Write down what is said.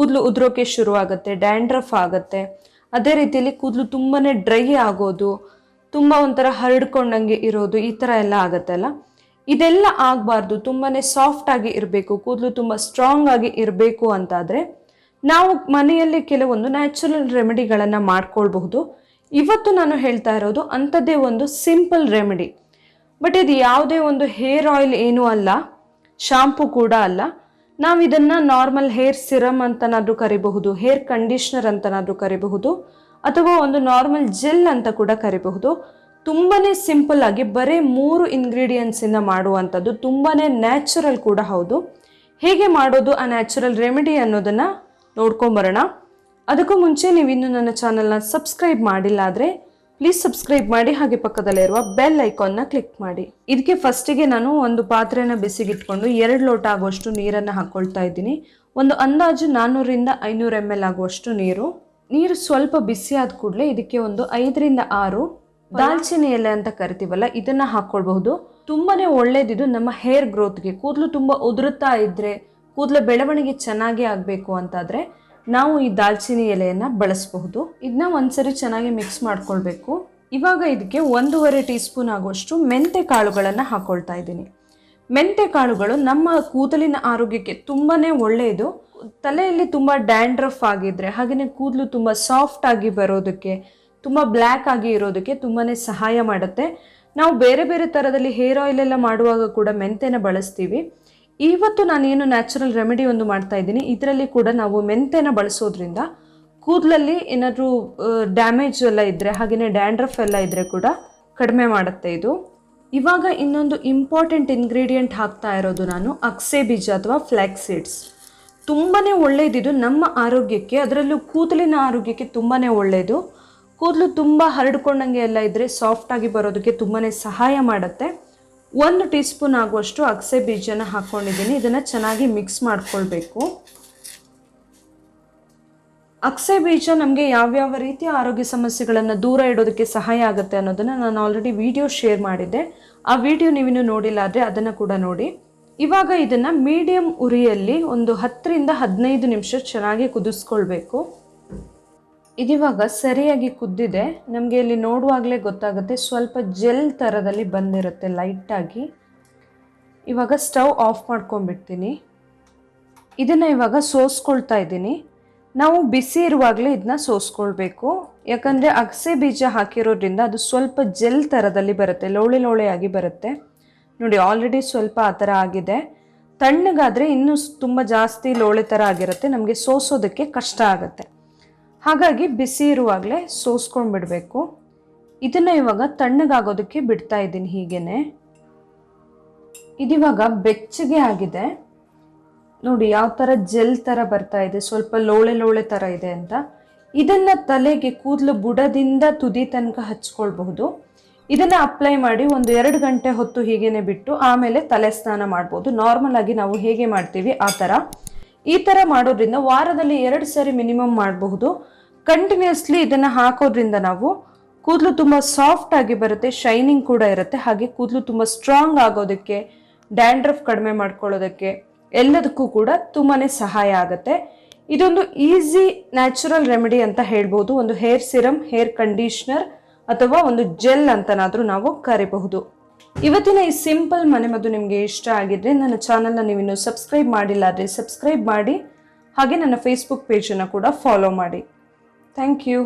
ಕೂದಲು ಉದುರೋಕೆ ಶುರು ಆಗುತ್ತೆ ಡ್ಯಾಂಡ್ರಫ್ ಆಗುತ್ತೆ. ಅದೇ ರೀತಿಯಲ್ಲಿ ಕೂದಲು ತುಂಬಾ ಡ್ರೈ ಆಗೋದು, ತುಂಬ ಒಂಥರ ಹರಡ್ಕೊಂಡಂಗೆ ಇರೋದು ಈ ಥರ ಎಲ್ಲ ಆಗುತ್ತಲ್ಲ ಇದೆಲ್ಲ ಆಗಬಾರ್ದು ತುಂಬಾ ಸಾಫ್ಟ್ ಆಗಿ ಇರಬೇಕು, ಕೂದಲು ತುಂಬ ಸ್ಟ್ರಾಂಗ್ ಆಗಿ ಇರಬೇಕು ಅಂತಾದರೆ ನಾವು ಮನೆಯಲ್ಲಿ ಕೆಲವೊಂದು ನ್ಯಾಚುರಲ್ ರೆಮಿಡಿಗಳನ್ನು ಮಾಡ್ಕೊಳ್ಬಹುದು. ಇವತ್ತು ನಾನು ಹೇಳ್ತಾ ಇರೋದು ಅಂಥದ್ದೇ ಒಂದು ಸಿಂಪಲ್ ರೆಮಿಡಿ ಬಟ್ ಇದು ಯಾವುದೇ ಒಂದು ಹೇರ್ ಆಯಿಲ್ ಏನೂ ಅಲ್ಲ ಶಾಂಪು ಕೂಡ ಅಲ್ಲ ನಾವು ಇದನ್ನು ನಾರ್ಮಲ್ ಹೇರ್ ಸಿರಮ್ ಅಂತನಾದರೂ ಕರಿಬಹುದು, ಹೇರ್ ಕಂಡೀಷ್ನರ್ ಅಂತನಾದರೂ ಕರಿಬಹುದು, ಅಥವಾ ಒಂದು ನಾರ್ಮಲ್ ಜೆಲ್ ಅಂತ ಕೂಡ ಕರಿಬಹುದು. ತುಂಬಾ ಸಿಂಪಲ್ ಆಗಿ ಬರೀ ಮೂರು ಇಂಗ್ರೀಡಿಯೆಂಟ್ಸಿಂದ ಮಾಡುವಂಥದ್ದು ತುಂಬಾ ನ್ಯಾಚುರಲ್ ಕೂಡ ಹೌದು. ಹೇಗೆ ಮಾಡೋದು ಆ ನ್ಯಾಚುರಲ್ ರೆಮಿಡಿ ಅನ್ನೋದನ್ನು ನೋಡ್ಕೊಂಬರೋಣ. ಅದಕ್ಕೂ ಮುಂಚೆ ನೀವು ಇನ್ನೂ ನನ್ನ ಚಾನಲ್ನ ಸಬ್ಸ್ಕ್ರೈಬ್ ಮಾಡಿಲ್ಲ ಆದರೆ ಪ್ಲೀಸ್ ಸಬ್ಸ್ಕ್ರೈಬ್ ಮಾಡಿ ಹಾಗೆ ಪಕ್ಕದಲ್ಲಿರುವ ಬೆಲ್ ಐಕಾನ್ನ ಕ್ಲಿಕ್ ಮಾಡಿ. ಇದಕ್ಕೆ ಫಸ್ಟಿಗೆ ನಾನು ಒಂದು ಪಾತ್ರೆನ ಬಿಸಿಗಿಟ್ಕೊಂಡು ಎರಡು ಲೋಟ ಆಗುವಷ್ಟು ನೀರನ್ನು ಹಾಕ್ಕೊಳ್ತಾ ಇದ್ದೀನಿ. ಒಂದು ಅಂದಾಜು ನಾನ್ನೂರಿಂದ ಐನೂರು ಎಂ ಎಲ್ ಆಗುವಷ್ಟು ನೀರು. ನೀರು ಸ್ವಲ್ಪ ಬಿಸಿ ಆದ ಕೂಡಲೇ ಇದಕ್ಕೆ ಒಂದು ಐದರಿಂದ ಆರು ದಾಲ್ಚಿನ್ನಿ ಎಲೆ ಅಂತ ಕರಿತೀವಲ್ಲ, ಇದನ್ನು ಹಾಕ್ಕೊಳ್ಬಹುದು ತುಂಬಾನೇ ಒಳ್ಳೇದಿದು ನಮ್ಮ ಹೇರ್ ಗ್ರೋತ್ಗೆ ಕೂದಲು ತುಂಬ ಉದುರುತ್ತಾ ಇದ್ರೆ, ಕೂದಲು ಬೆಳವಣಿಗೆ ಚೆನ್ನಾಗಿ ಆಗಬೇಕು ಅಂತಾದ್ರೆ ನಾವು ಈ ದಾಲ್ಚಿನ್ನಿ ಎಲೆಯನ್ನು ಬಳಸಬಹುದು. ಇದನ್ನ ಒಂದ್ಸರಿ ಚೆನ್ನಾಗಿ ಮಿಕ್ಸ್ ಮಾಡ್ಕೊಳ್ಬೇಕು. ಇವಾಗ ಇದಕ್ಕೆ ಒಂದೂವರೆ ಟೀ ಸ್ಪೂನ್ ಆಗುವಷ್ಟು ಮೆಂತೆ ಕಾಳುಗಳನ್ನು ಹಾಕ್ಕೊಳ್ತಾ ಇದ್ದೀನಿ. ಮೆಂತೆ ಕಾಳುಗಳು ನಮ್ಮ ಕೂದಲಿನ ಆರೋಗ್ಯಕ್ಕೆ ತುಂಬಾ ಒಳ್ಳೆಯದು ತಲೆಯಲ್ಲಿ ತುಂಬ ಡ್ಯಾಂಡ್ರಫ್ ಆಗಿದ್ರೆ ಹಾಗೆಯೇ ಕೂದಲು ತುಂಬ ಸಾಫ್ಟ್ ಆಗಿ ಬರೋದಕ್ಕೆ, ತುಂಬ ಬ್ಲ್ಯಾಕ್ ಆಗಿ ಇರೋದಕ್ಕೆ ತುಂಬಾ ಸಹಾಯ ಮಾಡುತ್ತೆ. ನಾವು ಬೇರೆ ಬೇರೆ ಥರದಲ್ಲಿ ಹೇರ್ ಆಯಿಲ್ ಎಲ್ಲ ಮಾಡುವಾಗ ಕೂಡ ಮೆಂತೆನ ಬಳಸ್ತೀವಿ. ಇವತ್ತು ನಾನೇನು ನ್ಯಾಚುರಲ್ ರೆಮಿಡಿ ಒಂದು ಮಾಡ್ತಾ ಇದ್ದೀನಿ. ಇದರಲ್ಲಿ ಕೂಡ ನಾವು ಮೆಂತೆನ ಬಳಸೋದ್ರಿಂದ ಕೂದಲಲ್ಲಿ ಏನಾದರೂ ಡ್ಯಾಮೇಜ್ ಎಲ್ಲ ಇದ್ದರೆ ಹಾಗೆಯೇ ಡ್ಯಾಂಡ್ರಫ್ ಎಲ್ಲ ಇದ್ದರೆ ಕೂಡ ಕಡಿಮೆ ಮಾಡುತ್ತೆ ಇದು. ಇವಾಗ ಇನ್ನೊಂದು ಇಂಪಾರ್ಟೆಂಟ್ ಇಂಗ್ರೀಡಿಯೆಂಟ್ ಹಾಕ್ತಾ ಇರೋದು ನಾನು, ಅಕ್ಸೆ ಬೀಜ ಅಥವಾ ಫ್ಲ್ಯಾಕ್ಸ್ ಸೀಡ್ಸ್ ತುಂಬಾ ಒಳ್ಳೆಯದಿದು ನಮ್ಮ ಆರೋಗ್ಯಕ್ಕೆ, ಅದರಲ್ಲೂ ಕೂದಲಿನ ಆರೋಗ್ಯಕ್ಕೆ ತುಂಬಾ ಒಳ್ಳೆಯದು ಕೂದಲು ತುಂಬ ಹರಡ್ಕೊಂಡಂಗೆ ಎಲ್ಲ ಇದ್ದರೆ ಸಾಫ್ಟಾಗಿ ಬರೋದಕ್ಕೆ ತುಂಬಾ ಸಹಾಯ ಮಾಡುತ್ತೆ. ಒಂದು ಟೀ ಸ್ಪೂನ್ ಆಗುವಷ್ಟು ಅಗಸೆ ಬೀಜನ ಹಾಕ್ಕೊಂಡಿದ್ದೀನಿ ಇದನ್ನು ಚೆನ್ನಾಗಿ ಮಿಕ್ಸ್ ಮಾಡಿಕೊಳ್ಬೇಕು. ಅಕ್ಸೆ ಬೀಜ ನಮಗೆ ಯಾವ್ಯಾವ ರೀತಿಯ ಆರೋಗ್ಯ ಸಮಸ್ಯೆಗಳನ್ನು ದೂರ ಇಡೋದಕ್ಕೆ ಸಹಾಯ ಆಗುತ್ತೆ ಅನ್ನೋದನ್ನು ನಾನು ಆಲ್ರೆಡಿ ವಿಡಿಯೋ ಶೇರ್ ಮಾಡಿದ್ದೆ. ಆ ವಿಡಿಯೋ ನೀವಿನ್ನೂ ನೋಡಿಲ್ಲ ಆದರೆ ಅದನ್ನು ಕೂಡ ನೋಡಿ. ಇವಾಗ ಇದನ್ನು ಮೀಡಿಯಂ ಉರಿಯಲ್ಲಿ ಒಂದು ಹತ್ತರಿಂದ ಹದಿನೈದು ನಿಮಿಷ ಚೆನ್ನಾಗಿ ಕುದಿಸ್ಕೊಳ್ಬೇಕು. ಇದಿವಾಗ ಸರಿಯಾಗಿ ಕುದ್ದಿದೆ. ನಮಗೆ ಇಲ್ಲಿ ನೋಡುವಾಗಲೇ ಗೊತ್ತಾಗುತ್ತೆ, ಸ್ವಲ್ಪ ಜೆಲ್ ಥರದಲ್ಲಿ ಬಂದಿರುತ್ತೆ ಲೈಟಾಗಿ. ಇವಾಗ ಸ್ಟವ್ ಆಫ್ ಮಾಡ್ಕೊಂಡ್ಬಿಡ್ತೀನಿ. ಇದನ್ನು ಇವಾಗ ಸೋಸ್ಕೊಳ್ತಾ ಇದ್ದೀನಿ. ನಾವು ಬಿಸಿ ಇರುವಾಗಲೇ ಇದನ್ನ ಸೋಸ್ಕೊಳ್ಬೇಕು. ಯಾಕಂದರೆ ಅಗಸೆ ಬೀಜ ಹಾಕಿರೋದ್ರಿಂದ ಅದು ಸ್ವಲ್ಪ ಜೆಲ್ ಥರದಲ್ಲಿ ಬರುತ್ತೆ, ಲೋಳೆ ಲೋಳೆಯಾಗಿ ಬರುತ್ತೆ. ನೋಡಿ ಆಲ್ರೆಡಿ ಸ್ವಲ್ಪ ಆ ಥರ ಆಗಿದೆ. ತಣ್ಣಗಾದರೆ ಇನ್ನೂ ತುಂಬ ಜಾಸ್ತಿ ಲೋಳೆ ಥರ ಆಗಿರುತ್ತೆ. ನಮಗೆ ಸೋಸೋದಕ್ಕೆ ಕಷ್ಟ ಆಗುತ್ತೆ. ಹಾಗಾಗಿ ಬಿಸಿ ಇರುವಾಗಲೇ ಸೋಸ್ಕೊಂಡು ಬಿಡಬೇಕು. ಇದನ್ನು ಇವಾಗ ತಣ್ಣಗಾಗೋದಕ್ಕೆ ಬಿಡ್ತಾ ಇದ್ದೀನಿ ಹೀಗೇನೆ. ಇದಿವಾಗ ಬೆಚ್ಚಗೆ ಆಗಿದೆ. ನೋಡಿ, ಯಾವ ಥರ ಜೆಲ್ ಥರ ಬರ್ತಾ ಇದೆ, ಸ್ವಲ್ಪ ಲೋಳೆ ಲೋಳೆ ಥರ ಇದೆ ಅಂತ. ಇದನ್ನು ತಲೆಗೆ ಕೂದಲು ಬುಡದಿಂದ ತುದಿ ತನಕ ಹಚ್ಕೊಳ್ಬಹುದು. ಇದನ್ನು ಅಪ್ಲೈ ಮಾಡಿ ಒಂದು ಎರಡು ಗಂಟೆ ಹೊತ್ತು ಹೀಗೇನೆ ಬಿಟ್ಟು ಆಮೇಲೆ ತಲೆ ಸ್ನಾನ ಮಾಡ್ಬೋದು. ನಾರ್ಮಲ್ ಆಗಿ ನಾವು ಹೇಗೆ ಮಾಡ್ತೀವಿ ಆ ಥರ ಈ ಥರ ಮಾಡೋದ್ರಿಂದ ವಾರದಲ್ಲಿ ಎರಡು ಸಾರಿ ಮಿನಿಮಮ್ ಮಾಡಬಹುದು. ಕಂಟಿನ್ಯೂಸ್ಲಿ ಇದನ್ನು ಹಾಕೋದ್ರಿಂದ ನಾವು ಕೂದಲು ತುಂಬ ಸಾಫ್ಟ್ ಆಗಿ ಬರುತ್ತೆ ಶೈನಿಂಗ್ ಕೂಡ ಇರುತ್ತೆ. ಹಾಗೆ ಕೂದಲು ತುಂಬ ಸ್ಟ್ರಾಂಗ್ ಆಗೋದಕ್ಕೆ ಡ್ಯಾಂಡ್ರಫ್ ಕಡಿಮೆ ಮಾಡ್ಕೊಳ್ಳೋದಕ್ಕೆ ಎಲ್ಲದಕ್ಕೂ ಕೂಡ ತುಂಬಾ ಸಹಾಯ ಆಗುತ್ತೆ. ಇದೊಂದು ಈಸಿ ನ್ಯಾಚುರಲ್ ರೆಮಿಡಿ ಅಂತ ಹೇಳ್ಬೋದು ಒಂದು ಹೇರ್ ಸಿರಮ್ ಹೇರ್ ಕಂಡೀಷ್ನರ್ ಅಥವಾ ಒಂದು ಜೆಲ್ ಅಂತನಾದರೂ ನಾವು ಕರಿಬಹುದು. ಇವತ್ತಿನ ಈ ಸಿಂಪಲ್ ಮನೆಮದ್ದು ನಿಮಗೆ ಇಷ್ಟ ಆಗಿದ್ರೆ ನನ್ನ ಚಾನಲ್ನ ಇನ್ನೂ ಸಬ್ಸ್ಕ್ರೈಬ್ ಮಾಡಿಲ್ಲ ಆದರೆ ಸಬ್ಸ್ಕ್ರೈಬ್ ಮಾಡಿ, ಹಾಗೆ ನನ್ನ ಫೇಸ್ಬುಕ್ ಪೇಜನ್ನು ಕೂಡ ಫಾಲೋ ಮಾಡಿ. Thank you